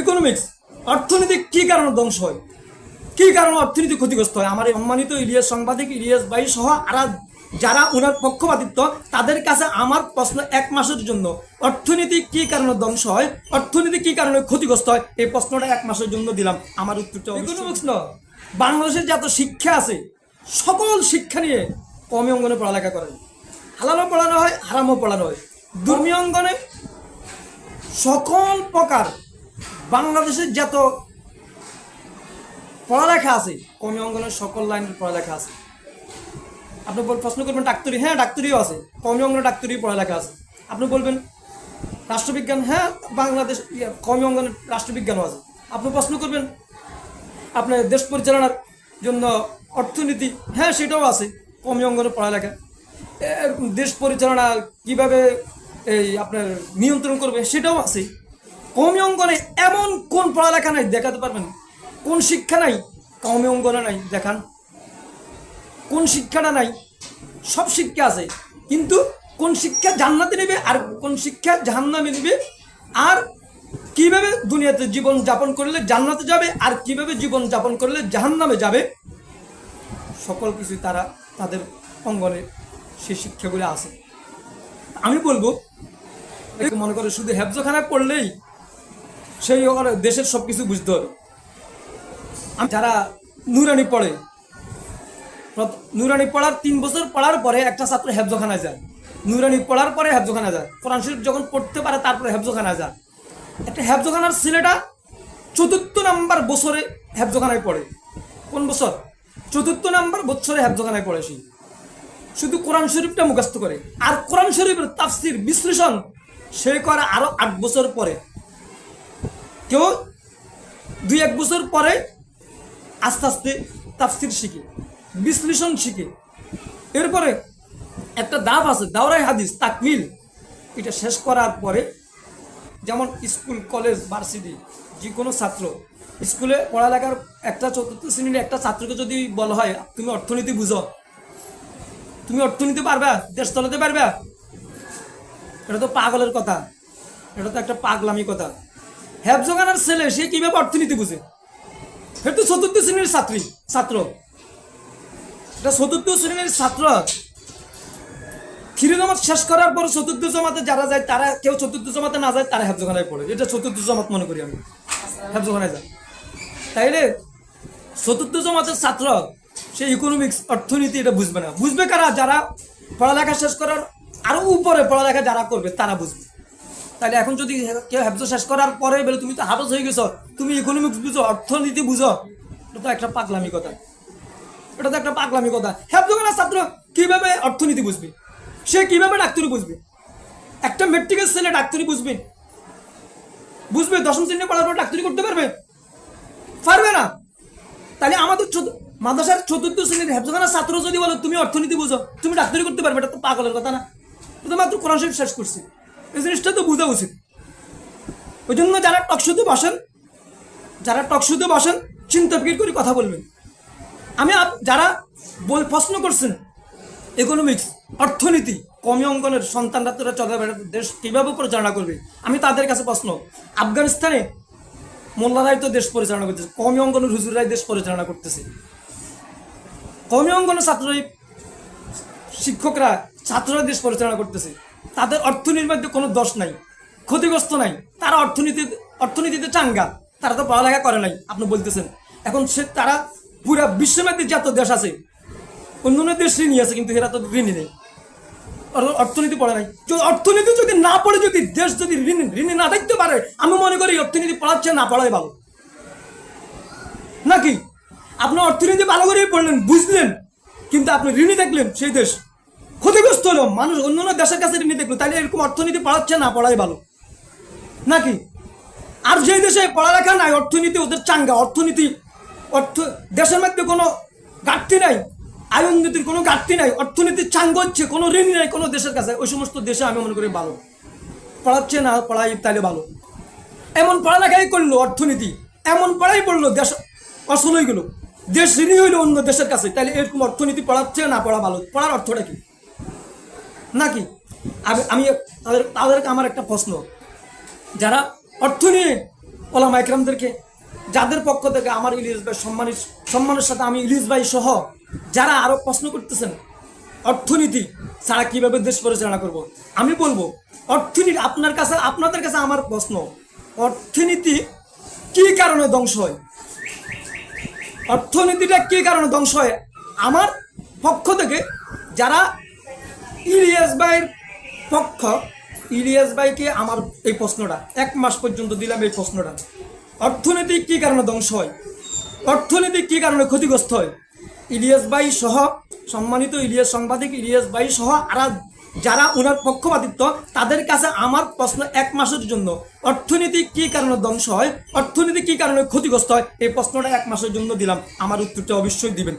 Economics অর্থনীতি কি কারণে ধ্বংস হয়? কি কারণে অর্থনীতি ক্ষতিগ্রস্ত হয়? আমার এই সম্মানিত ইলিয়াস সাংবাদিক ইলিয়াস ভাই সহ আর যারা ওনার পক্ষপাতিত্ব তাদের কাছে আমার প্রশ্ন এক মাসের জন্য। অর্থনীতি কি কারণে ধ্বংস হয়? অর্থনীতি কি কারণে ক্ষতিগ্রস্ত হয়? এই প্রশ্নটা এক মাসের জন্য দিলাম। আমার উত্তরটা ইকোনমিক্স ন। বাংলাদেশের যত শিক্ষা আছে সকল শিক্ষা নিয়ে কমে অঙ্গনে পড়ালেখা করেন। হালালও পড়ানো হয় হারামও পড়ানো হয়। ধর্মীয় অঙ্গনে সকল প্রকার বাংলাদেশের যত পড়ালেখা আছে, কমি অঙ্গনের সকল লাইনের পড়ালেখা আছে। আপনি প্রশ্ন করবেন, ডাক্তারি হ্যাঁ ডাক্তারিও আছে। কমি অঙ্গনে ডাক্তারি পড়ালেখা আছে। আপনি বলবেন, রাষ্ট্রবিজ্ঞান হ্যাঁ বাংলাদেশ কমি অঙ্গনের রাষ্ট্রবিজ্ঞানও আছে। আপনি প্রশ্ন করবেন, আপনার দেশ পরিচালনার জন্য অর্থনীতি হ্যাঁ সেটাও আছে, কমি অঙ্গনের পড়ালেখা। দেশ পরিচালনা কীভাবে এই আপনার নিয়ন্ত্রণ করবে, সেটাও আছে। কমি অঙ্গনে এমন কোন পড়ালেখা নাই দেখাতে পারবেন? কোন শিক্ষা নাই কমি অঙ্গনে নাই দেখান। কোন শিক্ষাটা নাই? সব শিক্ষা আছে। কিন্তু কোন শিক্ষা জান্নাতে নেবে আর কোন শিক্ষা জাহান্নামে নেবে? আর কীভাবে দুনিয়াতে জীবন যাপন করলে জান্নাতে যাবে আর কীভাবে জীবন যাপন করলে জাহান্নামে যাবে? সকল কিছু তারা তাদের অঙ্গনে সেই শিক্ষাগুলো আছে। আমি বলব, মনে করে শুধু হেফজখানা পড়লেই সেই দেশের সব কিছু বুঝতে হবে। যারা নুরানি পড়ে নুরানি পড়ার তিন বছর পড়ার পরে একটা ছাত্র হেফজখানায় যায়। নুরানি পড়ার পরে হেফজখানায় যায়। কোরআন শরীফ যখন পড়তে পারে তারপরে হেফজখানায় যায়। একটা হেফজখানার ছেলেটা চতুর্থ নাম্বার বছরে হেফজখানায় পড়ে। কোন বছর? চতুর্থ নাম্বার বছরে হেফজখানায় পড়ে সে। শুধু কোরআন শরীফটা মুখস্থ করে। আর কোরআন শরীফের তাফসির বিশ্লেষণ সে করে আরও আট বছর পরে। কেউ দুই এক বছর পরে আস্তে আস্তে তাফসির শিখে, বিশ্লেষণ শিখে। এরপরে একটা দাব আছে, দাওরাই হাদিস তাকমিল এটা শেষ করার পরে যেমন স্কুল, কলেজ, ভার্সিটি যে কোনো ছাত্র, স্কুলে পড়ালেখার একটা চতুর্থ শ্রেণির একটা ছাত্রকে যদি বলা হয়, তুমি অর্থনীতি বুঝো। তুমি অর্থনীতি পারবে? দেশ চালাতে পারবা? এটা তো পাগলের কথা। এটা তো একটা পাগলামি কথা। হ্যাবজোগানার ছেলে, সে কীভাবে অর্থনীতি বুঝে? এটা তো চতুর্থ শ্রেণির ছাত্রী, ছাত্র। এটা চতুর্থ শ্রেণির ছাত্র। থ্রি জমাত শেষ করার পর চতুর্থ জমাতে যারা যায়, তারা কেউ চতুর্থ জমাতে না যায়, তারা হ্যাবজোখানায় পড়ে। এটা চতুর্থ জমাত মনে করি আমি। হ্যাবজোখানায় যায়। তাইলে চতুর্থ জমাতের ছাত্র, সে ইকোনমিক্স অর্থনীতি এটা বুঝবে না। বুঝবে কারা? যারা পড়ালেখা শেষ করার আরও উপরে পড়ালেখা যারা করবে, তারা বুঝবে। তাহলে এখন যদি কেউ হ্যাবজ শেষ করার পরে বলে, তুমি তো হাফজ হয়ে গেছো, তুমি ইকোনমিক্স বুঝো, অর্থনীতি বুঝো। এটা তো একটা পাগলামি কথা। এটা তো একটা পাগলামি কথা। হ্যাবজোখানার ছাত্র কীভাবে অর্থনীতি বুঝবে? সে কীভাবে ডাক্তারি বুঝবে? একটা মেট্রিকের ছেলে ডাক্তারি বুঝবে? বুঝবে? দশম শ্রেণি পড়ার পর ডাক্তারি করতে পারবে? পারবে না। তাহলে আমাদের মাদ্রাসার চতুর্থ শ্রেণির হেফজখানা ছাত্র যদি বলো, তুমি অর্থনীতি বুঝো, তুমি ডাক্তারি করতে পারবে, এটা তো পাগলের কথা না। তো মাত্র কোরআন শরীফ শেষ করছি। এই জিনিসটা তো বোঝা উচিত। ওই জন্য যারা টকশুতে বসেন, যারা টকশুতে বসেন, চিন্তা ফিকির করে কথা বলবেন। আমি যারা বল, প্রশ্ন করছেন ইকোনমিক্স অর্থনীতি, কমি অঙ্কনের সন্তানরা তোরা চলাফেরা দেশ কীভাবে পরিচালনা করবে? আমি তাদের কাছে প্রশ্ন। আফগানিস্তানে মোল্লারাই তো দেশ পরিচালনা করতেছে, কমি অঙ্কনের হুজুরাই দেশ পরিচালনা করতেছে। কমি অঙ্কনের ছাত্রই শিক্ষকরা, ছাত্ররা দেশ পরিচালনা করতেছে। তাদের অর্থনীতির মধ্যে কোনো দোষ নাই, ক্ষতিগ্রস্ত নাই। তারা অর্থনীতি, অর্থনীতিতে চাঙ্গা, তারা তো পড়ালেখা করে নাই, আপনি বলতেছেন। এখন সে, তারা পুরা মধ্যে যত দেশ আছে অন্য অন্য দেশ ঋণী আছে, কিন্তু এরা তো ঋণী নেই। অর্থনীতি পড়ে নাই। যদি অর্থনীতি যদি না পড়ে, যদি দেশ যদি ঋণ, ঋণী না দেখতে পারে, আমি মনে করি অর্থনীতি পড়াচ্ছে না পড়াই ভালো। নাকি? আপনি অর্থনীতি ভালো করেই পড়লেন, বুঝলেন, কিন্তু আপনি ঋণী দেখলেন সেই দেশ। ক্ষতিগ্রস্ত হলো। মানুষ অন্য অন্য দেশের কাছে ঋণী দেখল। তাহলে এরকম অর্থনীতি পড়াচ্ছে না, পড়াই ভালো। নাকি? আর যে দেশে পড়ালেখা নাই, অর্থনীতি ওদের চাঙ্গা। অর্থনীতি, অর্থ, দেশের মধ্যে কোনো ঘাটতি নাই আয় উন্নতির কোনো ঘাটতি নাই অর্থনীতির চাঙ্গ হচ্ছে, কোনো ঋণ নাই কোনো দেশের কাছে। ওই সমস্ত দেশে আমি মনে করি ভালো। পড়াচ্ছে না, পড়াই তাহলে ভালো। এমন পড়ালেখাই করল অর্থনীতি। এমন পড়াই পড়ল দেশ অসল হয়ে গেলো। দেশ ঋণী হইল অন্য দেশের কাছে। তাহলে এরকম অর্থনীতি পড়াচ্ছে না, পড়া ভালো। পড়ার অর্থটা কি? নাকি? আমি তাদের তাদেরকে আমার একটা প্রশ্ন। যারা অর্থ নিয়ে ওলামা একরামদেরকে, যাদের পক্ষ থেকে আমার ইলিয়াস ভাই সম্মানিত সম্মানের সাথে আমি ইলিয়াস ভাই সহ যারা আরও প্রশ্ন করতেছেন, অর্থনীতি ছাড়া কীভাবে দেশ পরিচালনা করব? আমি বলব, অর্থনীতি আপনার কাছে আপনাদের কাছে আমার প্রশ্ন, অর্থনীতি কি কারণে ধ্বংস হয়? অর্থনীতিটা কি কারণে ধ্বংস হয়? আমার পক্ষ থেকে যারা ইলিয়াস ভাইয়ের পক্ষ, ইলিয়াস ভাইকে আমার এই প্রশ্নটা, এক মাস পর্যন্ত দিলাম এই প্রশ্নটা। অর্থনীতি কি কারণে ধ্বংস হয়? অর্থনীতি কি কারণে ক্ষতিগ্রস্ত হয়? ইলিয়াস ভাই সহ সম্মানিত ইলিয়াস সাংবাদিক ইলিয়াস ভাই সহ আর যারা ওনার পক্ষপাতিত্ব, তাদের কাছে আমার প্রশ্ন এক মাসের জন্য। অর্থনীতি কি কারণে ধ্বংস হয়? অর্থনীতি কি কারণে ক্ষতিগ্রস্ত হয়? এই প্রশ্নটা এক মাসের জন্য দিলাম। আমার উত্তরটা অবশ্যই দিবেন।